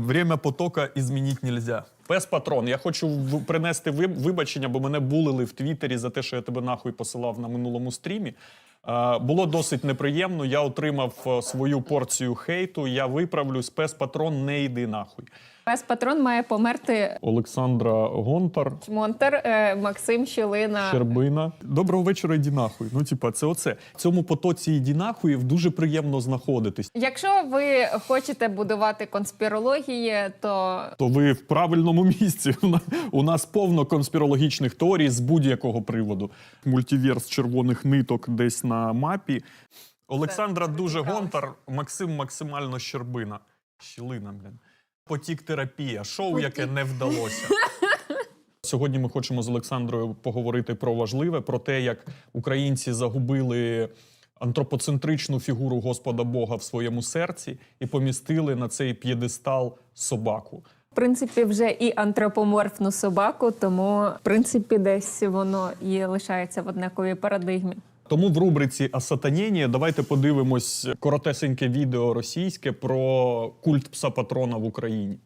Время потока изменить нельзя. Пес патрон. Я хочу принести вибачення, бо мене булили в Твіттері за те, що я тебе нахуй посилав на минулому стрімі. Було досить неприємно. Я отримав е, свою порцію хейту. Я виправлюсь. Пес патрон, не йди нахуй. Пес патрон має померти Олександра Гонтар. Монтер, е, Максим Щілина. Щербина. Доброго вечора, іді нахуй. Ну, типа, це оце. В цьому потоці іді нахуїв дуже приємно знаходитись. Якщо ви хочете будувати конспірології, то То ви в правильному місці. У на- У нас повно конспірологічних теорій з будь-якого приводу. Мультиверс червоних ниток десь на мапі. Олександра Це дуже цікаво. гонтар, Максим максимально щербина. Щілина, блін. Потік терапія, шоу, Потік. яке не вдалося. Сьогодні ми хочемо з Олександрою поговорити про важливе, про те, як українці загубили антропоцентричну фігуру Господа Бога в своєму серці і помістили на цей п'єдестал собаку. в принципі вже і антропоморфну собаку, тому в принципі десь воно і лишається в однаковій парадигмі. Тому в рубриці «Осатанєння» давайте подивимось коротесеньке відео російське про культ пса патрона в Україні.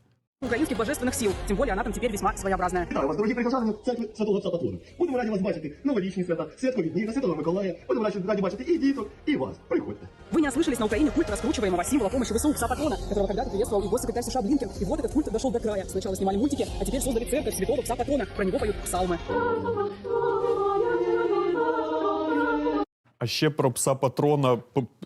украинских божественных сил. Тем более она там теперь весьма своеобразная. Вітаю вас, дорогі прихожани церкви Святого Отця Патрона. Будемо раді вас бачити новорічні свята, святкові дні, на Святого Миколая. Будемо раді, раді бачити і діток, і вас. Приходьте. Вы не ослышались, на Украине культ раскручиваемого символа помощи ВСУ пса Патрона, которого когда-то приветствовал и госсекретарь США Блинкен. И вот этот культ дошел до края. Сначала снимали мультики, а теперь создали церковь святого пса Патрона. Про него поют псалмы. А ще про пса патрона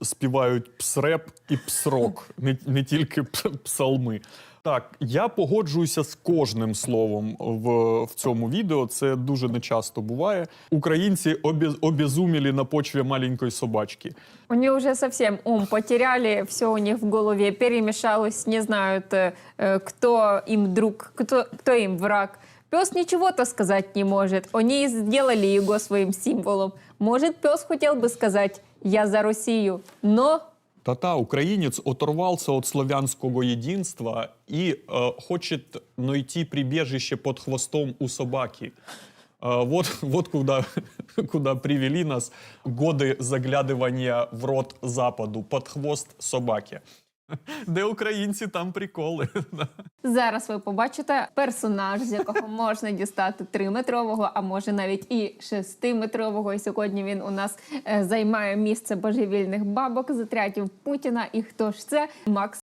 співають псреп і псрок, не, не тільки псалми. Так, я погоджуюся з кожним словом в, в цьому відео. Це дуже нечасто буває. Українці обі, обезуміли на почві маленької собачки. У них уже совсем ум потеряли, все у них в голове перемешалось, не знают, э, э, кто друг, кто, кто им враг. Пес ничего-то сказать не может. Они сделали его своим символом. Может, пес хотел бы сказать «Я за Россию», но Та-та, українець оторвался от славянского единства и э, хочет найти прибежище под хвостом у собаки. Э, вот, вот куда, куда привели нас годы заглядывания в рот Западу, под хвост собаки. Де українці, там приколи. зараз ви побачите персонаж, з якого можна дістати 3-метрового, а може навіть і 6-метрового. І сьогодні він у нас е, займає місце божевільних бабок, затрятів Путіна. І хто ж це? Макс.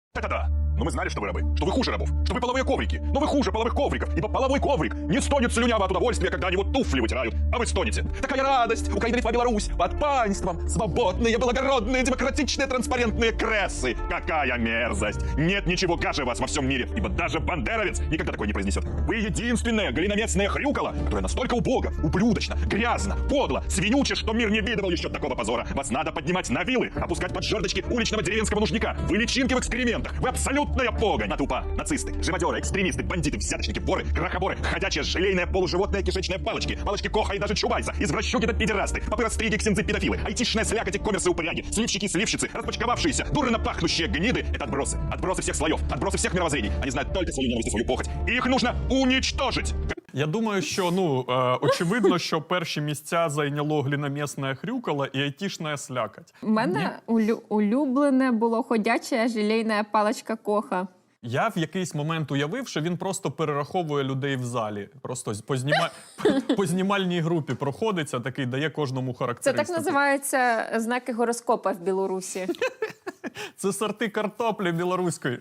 Но мы знали, что вы рабы, что вы хуже рабов, что вы половые коврики. Но вы хуже половых ковриков, ибо половой коврик не стонет слюняво от удовольствия, когда они вот туфли вытирают, а вы стонете. Такая радость! Украина, Литва, Беларусь под панством! Свободные, благородные, демократичные, транспарентные крессы! Какая мерзость! Нет ничего гаже вас во всем мире, ибо даже бандеровец никогда такое не произнесет. Вы единственная глиномесная хрюкала, которая настолько убога, ублюдочно, грязно, подло, свинюче, что мир не видывал еще такого позора. Вас надо поднимать на вилы, опускать под жердочки уличного деревенского нужника. Вы личинки в экспериментах. Вы абсолютная погонь. А тупа. Нацисты, живодеры, экстремисты, бандиты, взяточники, воры, крохоборы, ходячая, желейная, полуживотная, кишечная палочки, палочки Коха и даже Чубайса, извращуки да пидерасты, попы растриги, ксензы, педофилы, айтишная слякоть коммерсы упряги, сливщики, сливщицы, распачковавшиеся, дурно пахнущие гниды — это отбросы. Отбросы всех слоев, отбросы всех мировоззрений. Они знают только свою ненависть и свою похоть. И их нужно уничтожить. Я думаю, що ну е, очевидно, що перші місця зайняло гліномісне хрюкало і айтішна слякать. У мене улю- улюблене було ходяча желейна паличка коха. Я в якийсь момент уявив, що він просто перераховує людей в залі. Просто по, зніма... по знімальній групі проходиться, такий дає кожному Це характеристику. так називаються знаки гороскопа в Білорусі. Це сорти картоплі білоруської.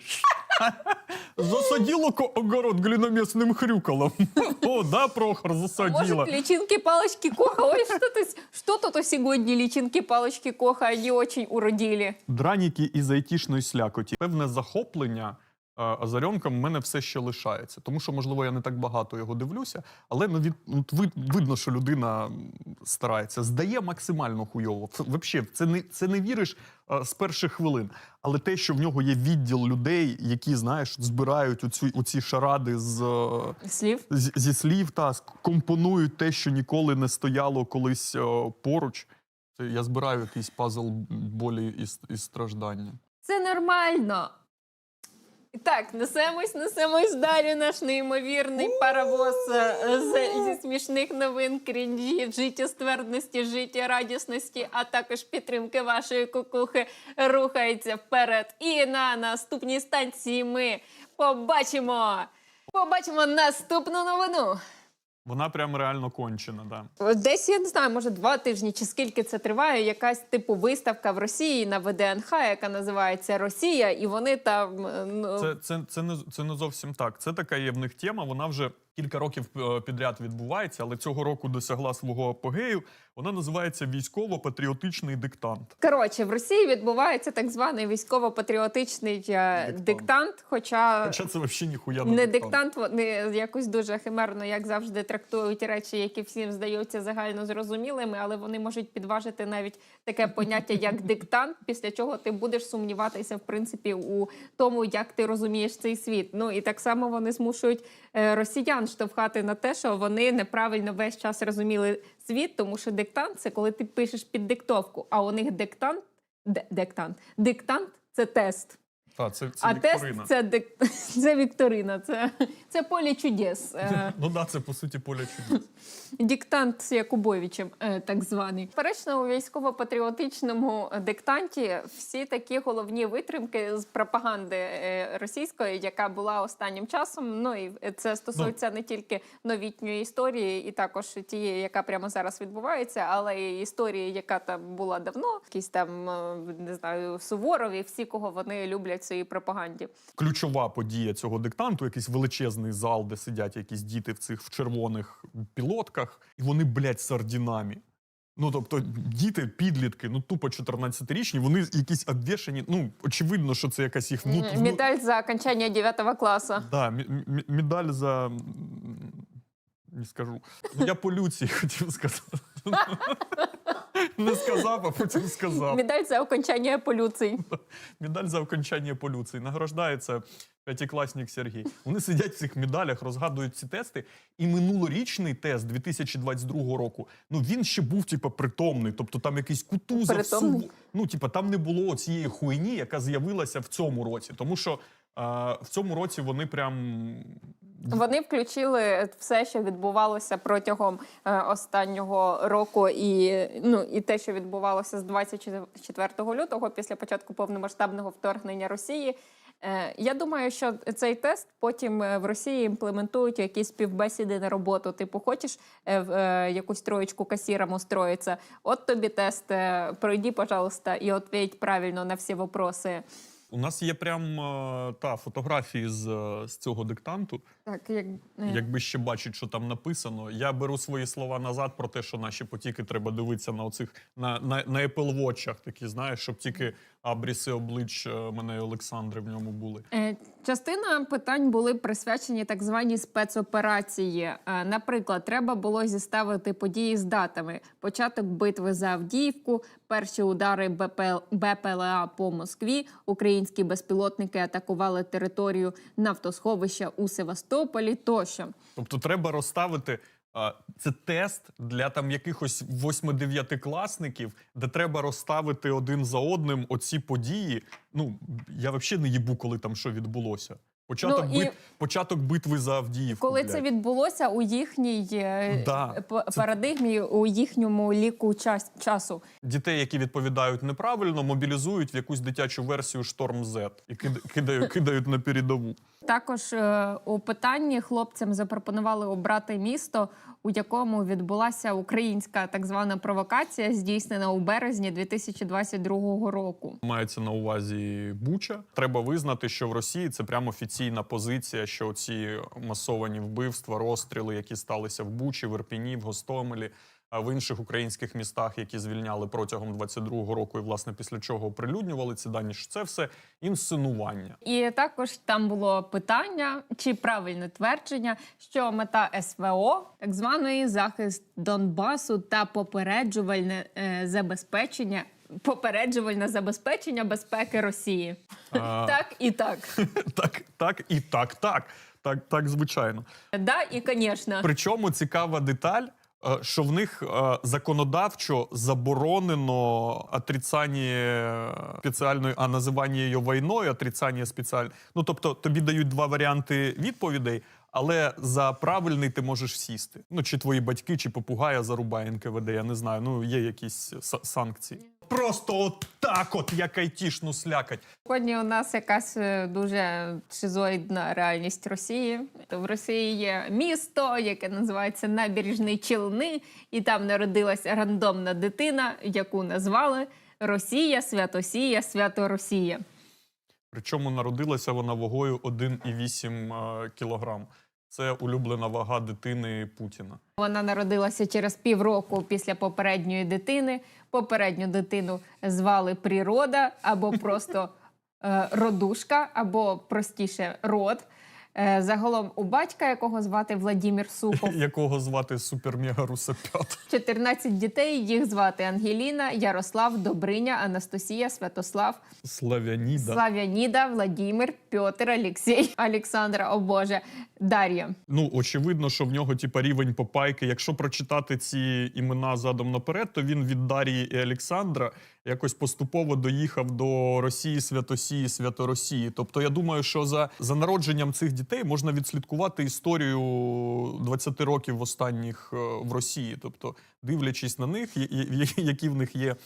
Засадило ко- огород глиномісним хрюкалом. О, да, Прохор, засадила. Может, личинки палочки коха? Ой, что-то, что-то сегодня личинки палочки коха, они очень уродили. Драніки із айтішної слякоті. Певне захоплення Озарьонком в мене все ще лишається. Тому що, можливо, я не так багато його дивлюся, але ну, від, ну, вид- видно, що людина старається. Здає максимально хуйово. Це, вообще, в це не, це не віриш е, з перших хвилин. Але те, що в нього є відділ людей, які, знаєш, збирають оцю, оці шаради з. е, Слив? з- зі слів та компонують те, що ніколи не стояло колись е, поруч. Це я збираю якийсь пазл болі і, і страждання. Це нормально. Так, несемось, несемось далі. Наш неймовірний паровоз е, зі смішних новин, крінжі, життя радісності, а також підтримки вашої кукухи рухається вперед. І на наступній станції ми побачимо. Побачимо наступну новину. Вона прям реально кончена. Да. Десь я не знаю, може два тижні чи скільки це триває. Якась типу виставка в Росії на ВДНХ, яка називається Росія, і вони там е, ну, Це, це, це, не, це не зовсім так. Це така є в них тема. Вона вже кілька років е, підряд відбувається, але цього року досягла свого апогею. Вона називається військово-патріотичний диктант. Коротше, в Росії відбувається так званий військово-патріотичний е, Диктант. диктант. Хоча, Хоча це взагалі ніхуя не, не диктант, вони якось дуже химерно, як завжди, трактують речі, які всім здаються загально зрозумілими, але вони можуть підважити навіть таке поняття як диктант, після чого ти будеш сумніватися в принципі у тому, як ти розумієш цей світ. Ну і так само вони змушують е, росіян штовхати на те, що вони неправильно весь час розуміли світ, тому що диктант це коли ти пишеш під диктовку, а у них диктант, диктант, диктант це тест. Та, це, це а вікторина. тест це дик... це вікторина, це, це поле чудес. Е, Ну да, це по суті поля чудес. Диктант з Якубовичем, е, так званий. Перечно у військово-патріотичному диктанті всі такі головні витримки з пропаганди е, російської, яка була останнім часом. Ну і це стосується не тільки новітньої історії, і також тієї, яка прямо зараз відбувається, але й історії, яка там була давно, якісь там не знаю, Суворов і всі, кого вони люблять своїй пропаганді. Ключова подія цього диктанту, якийсь величезний зал, де сидять якісь діти в цих в червоних пілотках, і вони, блядь, з ордінами. Ну, тобто, діти, підлітки, ну тупо 14-річні, вони якісь обвішані. Ну, очевидно, що це якась їх внут... Медаль за окончання 9 класу. Да, медаль за. Не скажу. Ну, я по люції хотів сказати. Не сказав, а потім сказав. Медаль за окончання полюції. Медаль за окончання полюції. Награждається п'ятикласник Сергій. Вони сидять в цих медалях, розгадують ці тести. І минулорічний тест 2022 року, ну він ще був, типу, притомний. Тобто там якийсь кутузов, Притомний? Ну, типу, там не було цієї хуйні, яка з'явилася в цьому році. Тому що в цьому році вони прям. Вони включили все, що відбувалося протягом е, останнього року, і ну і те, що відбувалося з 24 лютого після початку повномасштабного вторгнення Росії. Е, Я думаю, що цей тест потім е, в Росії імплементують якісь співбесіди на роботу. Типу, хочеш в якусь троєчку касіром устроїться? От тобі тест, пройди, пожалуйста, і відповідь правильно на всі вопроси. У нас є прям е, та фотографії з, е, з цього диктанту. Так, як е, Якби ще бачить, що там написано. Я беру свої слова назад про те, що наші потіки треба дивитися на оцих на, на, на Apple Watch, такі, знаєш, щоб тільки абріси облич е, мене і Олександри в ньому були. Е, Частина питань були присвячені так званій спецоперації. Наприклад, треба було зіставити події з датами: початок битви за Авдіївку, перші удари БП... БПЛА по Москві. Українські безпілотники атакували територію нафтосховища у Севастополі. Тощо Тобто, треба розставити. Це тест для там якихось 8-9 класників, де треба розставити один за одним оці події. Ну я взагалі не їбу, коли там що відбулося. Початок, Ну, і- бит... Початок битви за Авдіївку. коли блядь. це відбулося у їхній е, Да, парадигмі, у їхньому ліку час... часу. Дітей, які відповідають неправильно, мобілізують в якусь дитячу версію Шторм Z і кидають, кидають на передову. Також е, у питанні хлопцям запропонували обрати місто, у якому відбулася українська так звана провокація, здійснена у березні 2022 року. Мається на увазі Буча. Треба визнати, що в Росії це прямо офіційна позиція, що ці масовані вбивства, розстріли, які сталися в Бучі, в Ірпіні, в Гостомелі, в інших українських містах, які звільняли протягом 22-го року, і власне після чого оприлюднювали ці дані, що це все інсценування. І також там було питання чи правильне твердження, що мета СВО, так званої захист Донбасу та попереджувальне е, забезпечення. Попереджувальне забезпечення безпеки Росії. А, Так і так. так, так і так, так. Так, так, звичайно. Да, і звісно. Причому цікава деталь. Е, Що в них е, законодавчо заборонено отрицання спеціальної, а називання її війною, отрицання спеціальної. Ну тобто тобі дають два варіанти відповідей, але за правильний ти можеш сісти. Ну чи твої батьки, чи попугая зарубає НКВД, я не знаю. Ну є якісь санкції. Просто от так, от як айтішну слякать. Сьогодні у нас якась е, дуже шизоїдна реальність Росії. В Росії є місто, яке називається Набережні Челни, і там народилась рандомна дитина, яку назвали Росія, Святосія, Свято-Росія. Причому народилася вона вагою 1,8 кілограм. Це улюблена вага дитини Путіна. Вона народилася через півроку після попередньої дитини. Попередню дитину звали Природа або просто е, родушка, або простіше род. Е, загалом у батька, якого звати Владімір Сухов, якого звати Супермега Русапят. 14 дітей. Їх звати Ангеліна, Ярослав, Добриня, Анастасія, Святослав, Славяніда. Славяніда, Владімир, Пьотр, Олексій, Олександра, о Боже, Дар'я. Ну, очевидно, що в нього типа рівень попайки. Якщо прочитати ці імена задом наперед, то він від Дарії і Олександра якось поступово доїхав до Росії, Святосії, Святоросії. Тобто, я думаю, що за, за народженням цих дітей можна відслідкувати історію 20 років останніх е, в Росії. Тобто, дивлячись на них, які в них є.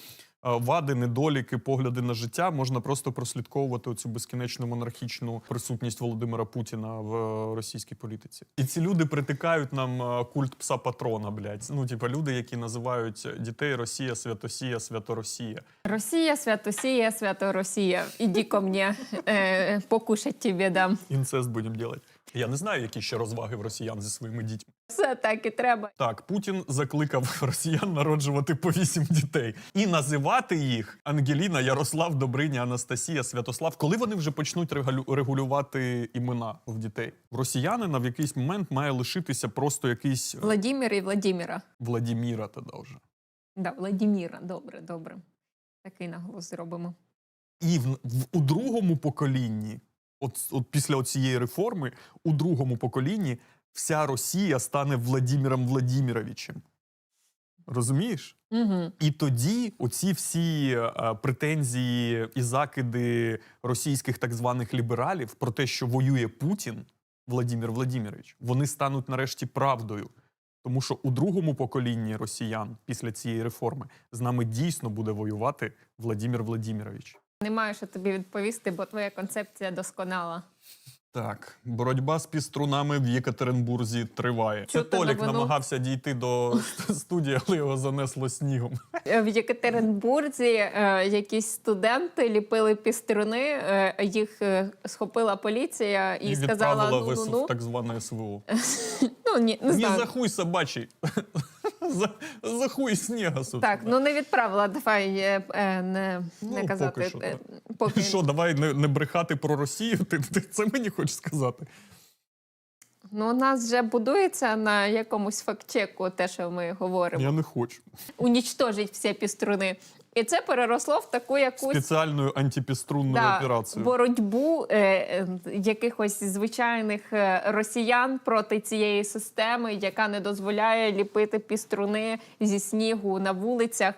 Е, Вади, недоліки, погляди на життя можна просто прослідковувати цю безкінечну монархічну присутність Володимира Путіна в е, російській політиці. І ці люди притикають нам е, культ пса патрона. Блядь. Ну, типа люди, які називають дітей Росія, Святосія, Святоросія. Росія, Святосія, Свято-Росія. Іди ко мені, покушать тебе дам. Інцест будемо робити. Я не знаю, які ще розваги в росіян зі своїми дітьми. Все так і треба. Так, Путін закликав росіян народжувати по вісім дітей і називати їх Ангеліна, Ярослав, Добриня, Анастасія, Святослав. Коли вони вже почнуть регулювати імена в дітей? В росіянина в якийсь момент має лишитися просто якийсь е, Владімір і Владіміра. Владіміра тоді вже. Да, Владіміра. Добре, добре. Такий наголос зробимо. І в, в у другому поколінні, от, от після цієї реформи, у другому поколінні вся Росія стане Владіміром Владіміровичем. Розумієш? Угу. І тоді оці всі е, претензії і закиди російських так званих лібералів про те, що воює Путін, Владимир Владимирович, вони стануть нарешті правдою. Тому що у другому поколінні росіян після цієї реформи з нами дійсно буде воювати Владимир Владимирович. Не маю що тобі відповісти, бо твоя концепція досконала. Так, боротьба з піструнами в Єкатеринбурзі триває. Це Чути Толік новину? намагався дійти до студії, але його занесло снігом. Е, В Єкатеринбурзі е, якісь студенти ліпили піструни, е, їх е, схопила поліція і, І сказала: відправила ну, ну, ну. так зване СВО. ну ні, не Ні знаю. за хуй собачий. за, за хуй снега, собственно. Так, ну не відправила, давай е, е, не, не Ну, казати. поки що, е, так. Поки Що, давай не, не брехати про Росію? Ти, ти це мені хочеш сказати? Ну, у нас вже будується на якомусь фактчеку те, що ми говоримо. Я не хочу. Унічтожить всі піструни. І це переросло в таку якусь спеціальну антіпіструнну да, операцію боротьбу е, е, якихось звичайних е, росіян проти цієї системи, яка не дозволяє ліпити піструни зі снігу на вулицях.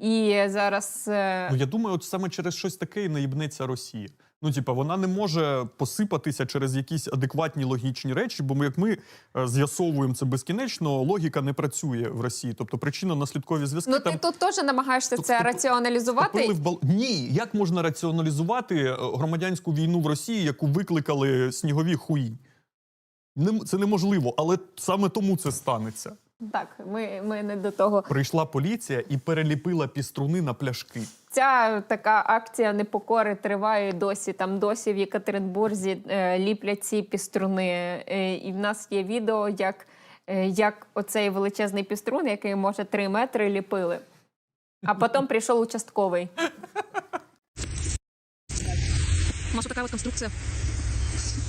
І зараз е, Ну, я думаю, от саме через щось таке і наїбнеться Росія. Ну, типа, вона не може посипатися через якісь адекватні логічні речі, бо ми, як ми е, з'ясовуємо це безкінечно, логіка не працює в Росії. Тобто причинно-наслідкові зв'язки ну там ти тут теж намагаєшся Стоп, це стоп, раціоналізувати. В бал... Ні, як можна раціоналізувати е, громадянську війну в Росії, яку викликали снігові хуї? Нем- Це неможливо, але саме тому це станеться. Так, ми, ми не до того. Прийшла поліція і переліпила піструни на пляшки. Ця така акція непокори триває досі. Там досі в Єкатеринбурзі е, ліплять ці піструни. Е, і в нас є відео, як, е, як оцей величезний піструн, який може 3 метри, ліпили. А потім прийшов участковий. Маша, такая вот конструкция.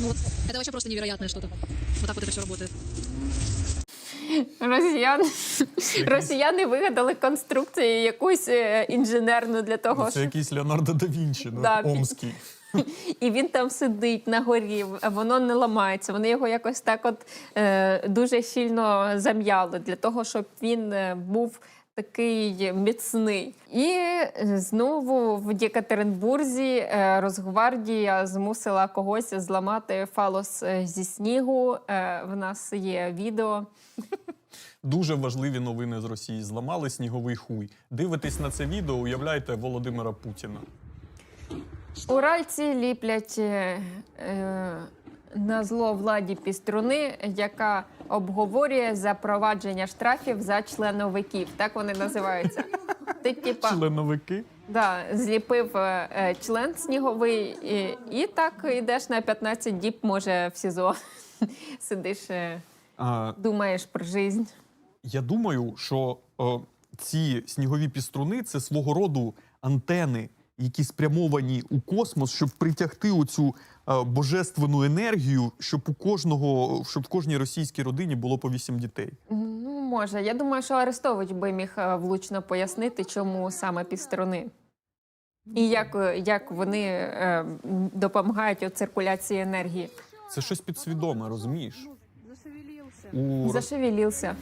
Ну вот, это вообще просто невероятное что-то. Вот так вот это все работает. Росіяни, росіяни вигадали конструкцію якусь е, інженерну для того, Це щоб якийсь Леонардо да Вінчі, ну, Да, омський. І він там сидить на горі, воно не ламається. Вони його якось так от е, дуже щільно зам'яли для того, щоб він е, був такий міцний. І е, знову в Єкатеринбурзі е, Росгвардія змусила когось зламати фалос е, зі снігу. В нас є відео. Дуже важливі новини з Росії. Зламали сніговий хуй. Дивитесь на це відео, уявляєте Володимира Путіна. Уральці ліплять е, на зло владі піструни, яка обговорює запровадження штрафів за членовиків. Так вони називаються. Ти типа Членовики. да, зліпив е, член сніговий, і, і так йдеш на 15 діб, може, в СІЗО. Сидиш, е, А, думаєш про життя. Я думаю, що е, ці снігові піструни це свого роду антени, які спрямовані у космос, щоб притягти оцю е, божественну енергію, щоб у кожного, щоб в кожній російській родині було по вісім дітей. Ну, може. Я думаю, що Арестович би міг е, влучно пояснити, чому саме півсторони. І як, е, як вони е, допомагають у циркуляції енергії. Це щось підсвідоме, розумієш? У Рос- Зашевелівся.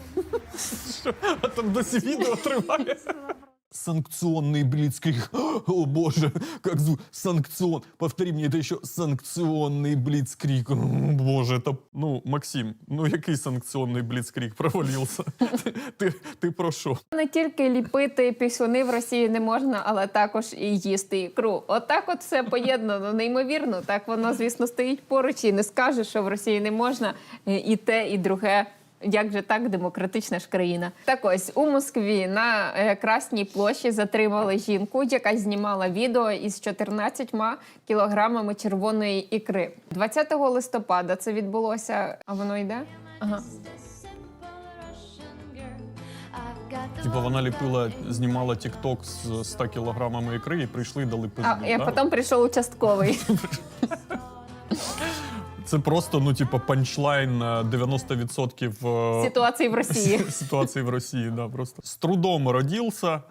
А там досі відео триває. Санкционный блицкриг. О боже, как звук. Санкцион. Повтори мне это еще. Санкционный блицкриг. О, Боже, это... Ну, Максим, ну який санкціонний бліцкріг провалився? Ти, ти, ти про що? Не тільки ліпити пісюни в Росії не можна, але також і їсти ікру. Отак от все поєднано, неймовірно. Так воно, звісно, стоїть поруч і не скаже, що в Росії не можна е, і те, і друге. як же так, демократична ж країна? Так ось у Москві на е, Красній площі затримали жінку, яка знімала відео із 14 кілограмами червоної ікри. 20 листопада це відбулося. А воно йде? Ага. Типа вона ліпила, знімала тікток з 100 кілограмами ікри і прийшли і дали пизду. А, а да? потім прийшов участковий. Це просто, ну, типа, панчлайн на 90% е, ситуації в Росії. Ситуації в Росії, да, просто. С трудом родился,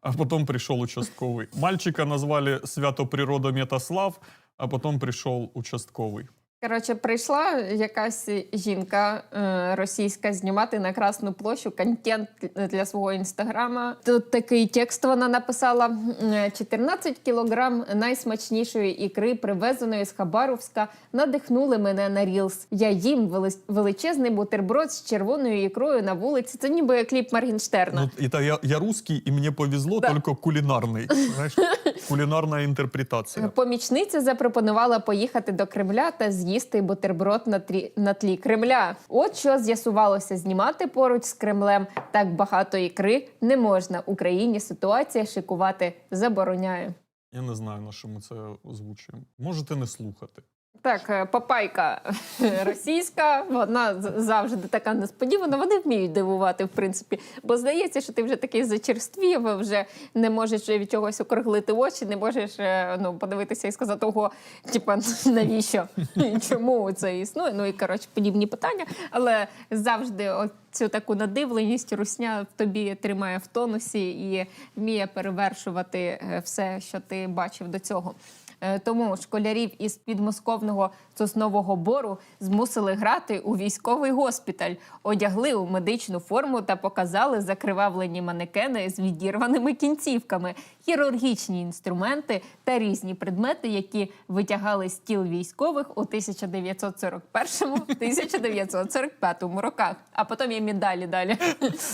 а потом пришел участковый. Мальчика назвали Свято Природа Метаслав, а потом пришел участковый. Коротше, прийшла якась жінка е, російська знімати на Красну площу контент для свого інстаграма. Тут такий текст вона написала: м, 14 кілограм найсмачнішої ікри, привезеної з Хабаровська, надихнули мене на рілс. Я їм вели- величезний бутерброд з червоною ікрою на вулиці. Це ніби кліп Моргенштерна. Ну, это я, я русский, и мне повезло, Да. только кулинарный. Знаешь, кулинарная інтерпретація. Помічниця запропонувала поїхати до Кремля та з'їсти бутерброд на трі на тлі Кремля. От що з'ясувалося знімати поруч з Кремлем. Так багато ікри не можна. Україні ситуація шикувати забороняє. Я не знаю, на що ми це озвучуємо. Можете не слухати. Так, е, папайка російська, вона завжди така несподівана. Вони вміють дивувати, в принципі. Бо здається, що ти вже такий зачерствів, вже не можеш від чогось округлити очі, не можеш е, ну, подивитися і сказати, ого, типа, навіщо? Чому це існує? Ну і коротше, подібні питання. Але завжди цю таку надивленість русня в тобі тримає в тонусі і вміє перевершувати е, все, що ти бачив до цього. Е, Тому школярів із підмосковного соснового бору змусили грати у військовий госпіталь, одягли у медичну форму та показали закривавлені манекени з відірваними кінцівками, хірургічні інструменти та різні предмети, які витягали з тіл військових у 1941-1945 роках. А потім є медалі далі.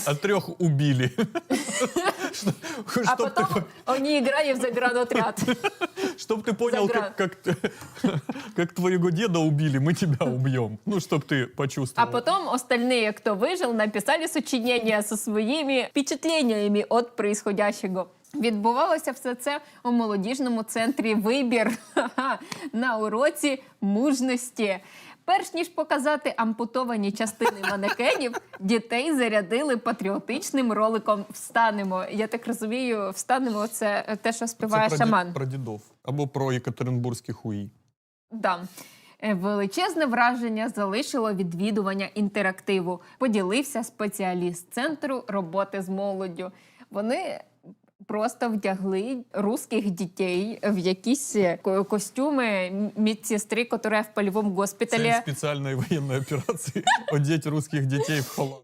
А трех убили. Что- А Чтоб ты потім вони грають в заградотряд. Чтоб ты понял, Заград. как, как, ты- как твоего деда убили, мы тебя убьем. Ну, чтоб ты А почувствовал. потом остальные, кто выжил, написали сочинення зі своїми впечатленнями від происходящего. Відбувалося все це у молодіжному центрі вибір ха-ха, на уроці мужності. Перш ніж показати ампутовані частини манекенів, дітей зарядили патріотичним роликом Встанемо. Я так розумію, встанемо це те, що Це співає про, ді- шаман. про дідов. Або про Екатеринбурзькі хуї. Да. Е, Величезне враження залишило відвідування інтерактиву. Поділився спеціаліст центру роботи з молоддю. Вони просто вдягли русських дітей в якісь ко- костюми м- медсестри, яка в польовому госпіталі. Цель специальной военной операции – одеть русских детей в халат.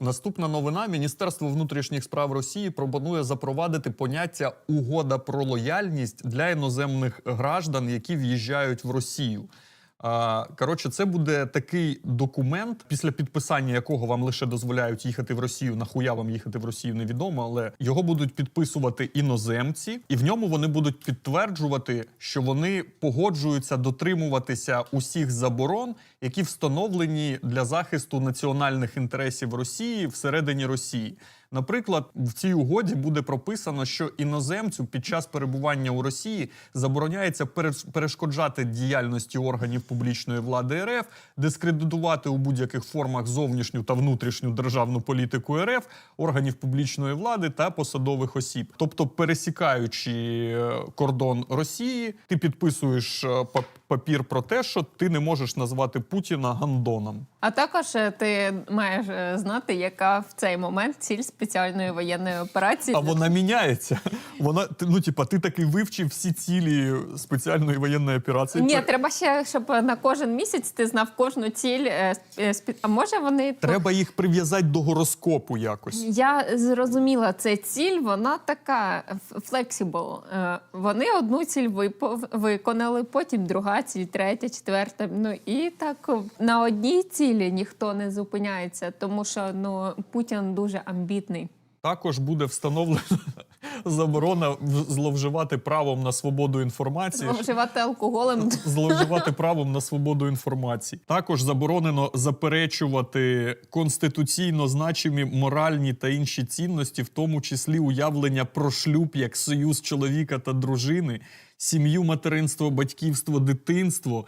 Наступна новина. Міністерство внутрішніх справ Росії пропонує запровадити поняття угода про лояльність для іноземних граждан, які в'їжджають в Росію. Коротше, це буде такий документ, після підписання якого вам лише дозволяють їхати в Росію. Нахуя вам їхати в Росію невідомо, але його будуть підписувати іноземці, і в ньому вони будуть підтверджувати, що вони погоджуються дотримуватися усіх заборон, які встановлені для захисту національних інтересів Росії всередині Росії. Наприклад, в цій угоді буде прописано, що іноземцю під час перебування у Росії забороняється переш- перешкоджати діяльності органів публічної влади РФ, дискредитувати у будь-яких формах зовнішню та внутрішню державну політику РФ, органів публічної влади та посадових осіб. Тобто, пересікаючи е, кордон Росії, ти підписуєш е, папір про те, що ти не можеш назвати Путіна гандоном. А також е, ти маєш е, знати, яка в цей момент ціль спеціальної воєнної операції. А вона міняється. Вона ну, типа, ти таки вивчив всі цілі спеціальної воєнної операції. Ні, треба ще, щоб на кожен місяць ти знав кожну ціль. е, А може вони Треба їх прив'язати до гороскопу якось. Я зрозуміла, це ціль, вона така флексібл. Вони одну ціль виконали, потім друга ціль, третя, четверта. Ну і так на одній цілі ніхто не зупиняється, тому що ну Путін дуже амбітний. Також буде встановлена заборона зловживати правом на свободу інформації. Вживати алкоголем. Зловживати правом на свободу інформації. Також заборонено заперечувати конституційно значимі моральні та інші цінності, в тому числі уявлення про шлюб як союз чоловіка та дружини, сім'ю, материнство, батьківство, дитинство.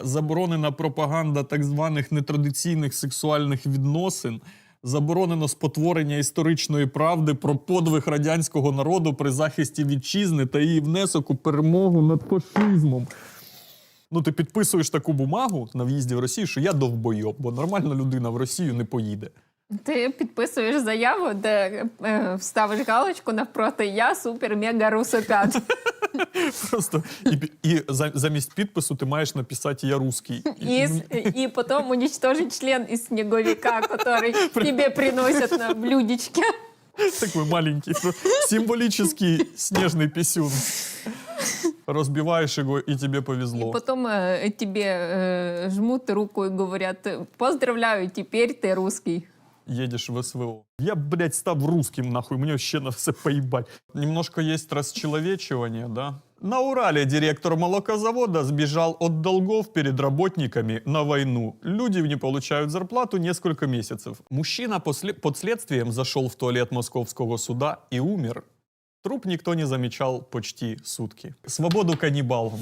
Заборонена пропаганда так званих нетрадиційних сексуальних відносин. Заборонено спотворення історичної правди про подвиг радянського народу при захисті вітчизни та її внесок у перемогу над фашизмом. Ну, ти підписуєш таку бумагу на в'їзді в Росію, що я довбойоб, бо нормальна людина в Росію не поїде. Ти підписуєш заяву, де е, вставиш галочку навпроти Я супер мега русопят. Просто і, пі- і за- замість підпису ти маєш написати Я русський. И, с- и потом уничтожить член из снеговика, который тебе приносят на блюдечке. Такий маленький, символічний сніжний пісюн. Розбиваєш його, і тобі повезло. Потом э, тебе э, жмут руку и говорят, поздравляю, теперь ты русский. едешь в СВО. Я, блядь, став русским, нахуй, мне вообще на все поебать. Немножко есть расчеловечивание, да? На Урале директор молокозавода сбежал от долгов перед работниками на войну. Люди не получают зарплату несколько месяцев. Мужчина после, под следствием зашел в туалет московского суда и умер. Труп никто не замечал почти сутки. Свободу каннибалам.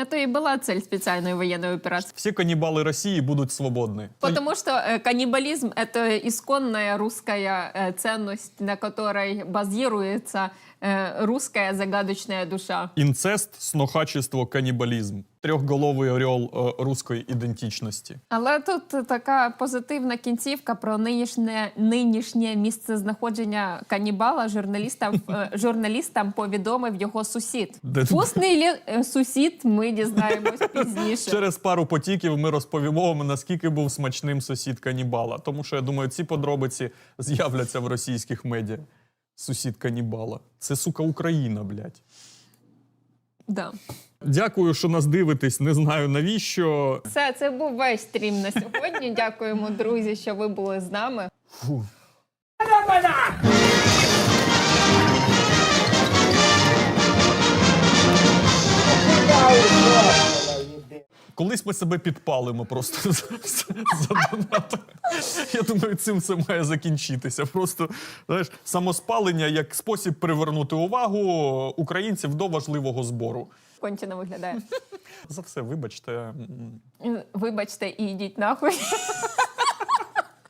Это и была цель специальной военной операции. Все каннибалы России будут свободны. Потому что э, каннибализм — это исконная русская э, ценность, на которой базируется э, русская загадочная душа. Інцест, снохачество, канібалізм. Трьохголовий орел е, руської ідентичності. Але тут така позитивна кінцівка про нинішнє, нинішнє місце знаходження канібала журналістам, е, журналістам повідомив його сусід. Вкусний лі е, сусід, ми дізнаємось пізніше. Через пару потіків ми розповімо вам, наскільки був смачним сусід канібала. Тому що я думаю, ці подробиці з'являться в російських медіа. Сусід канібала. Це сука Україна, блядь. Да. Дякую, що нас дивитесь. Не знаю навіщо. Все, це був весь стрім на сьогодні. Дякуємо, друзі, що ви були з нами. Фу. Колись ми себе підпалимо просто за, донат. Я думаю, цим це має закінчитися. Просто знаєш, самоспалення як спосіб привернути увагу українців до важливого збору. Кончено виглядає. За все, вибачте. Вибачте і йдіть нахуй.